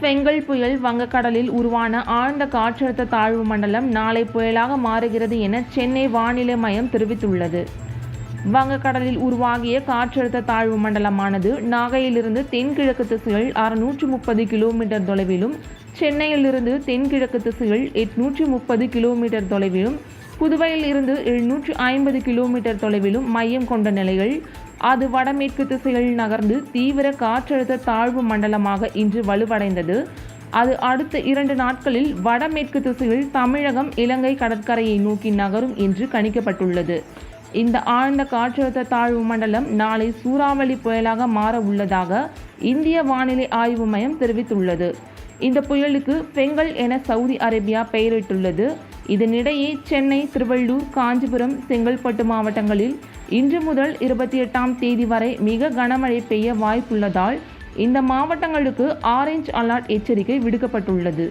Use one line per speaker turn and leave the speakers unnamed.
பெங்கல் புயல் வங்கக்கடலில் உருவான ஆழ்ந்த காற்றழுத்த தாழ்வு மண்டலம் நாளை புயலாக மாறுகிறது என சென்னை வானிலை மையம் தெரிவித்துள்ளது. வங்கக்கடலில் உருவாகிய காற்றழுத்த தாழ்வு மண்டலமானது நாகையிலிருந்து தென்கிழக்கு திசையில் அறுநூற்று முப்பது கிலோமீட்டர் தொலைவிலும் சென்னையிலிருந்து தென்கிழக்கு திசையில் எட்நூற்றி முப்பது கிலோமீட்டர் தொலைவிலும் புதுவையில் இருந்து எழுநூற்று ஐம்பது கிலோமீட்டர் தொலைவிலும் மையம் கொண்ட நிலையில் அது வடமேற்கு திசையில் நகர்ந்து தீவிர காற்றழுத்த தாழ்வு மண்டலமாக இன்று வலுவடைந்தது. அது அடுத்த இரண்டு நாட்களில் வடமேற்கு திசையில் தமிழகம் இலங்கை கடற்கரையை நோக்கி நகரும் என்று கணிக்கப்பட்டுள்ளது. இந்த ஆழ்ந்த காற்றழுத்த தாழ்வு மண்டலம் நாளை சூறாவளி புயலாக மாற உள்ளதாக இந்திய வானிலை ஆய்வு மையம் தெரிவித்துள்ளது. இந்த புயலுக்கு பெங்கல் என சவுதி அரேபியா பெயரிட்டுள்ளது. இதனிடையே சென்னை திருவள்ளூர் காஞ்சிபுரம் செங்கல்பட்டு மாவட்டங்களில் இன்று முதல் இருபத்தி எட்டாம் தேதி வரை மிக கனமழை பெய்ய வாய்ப்புள்ளதால் இந்த மாவட்டங்களுக்கு ஆரஞ்ச் அலர்ட் எச்சரிக்கை விடுக்கப்பட்டுள்ளது.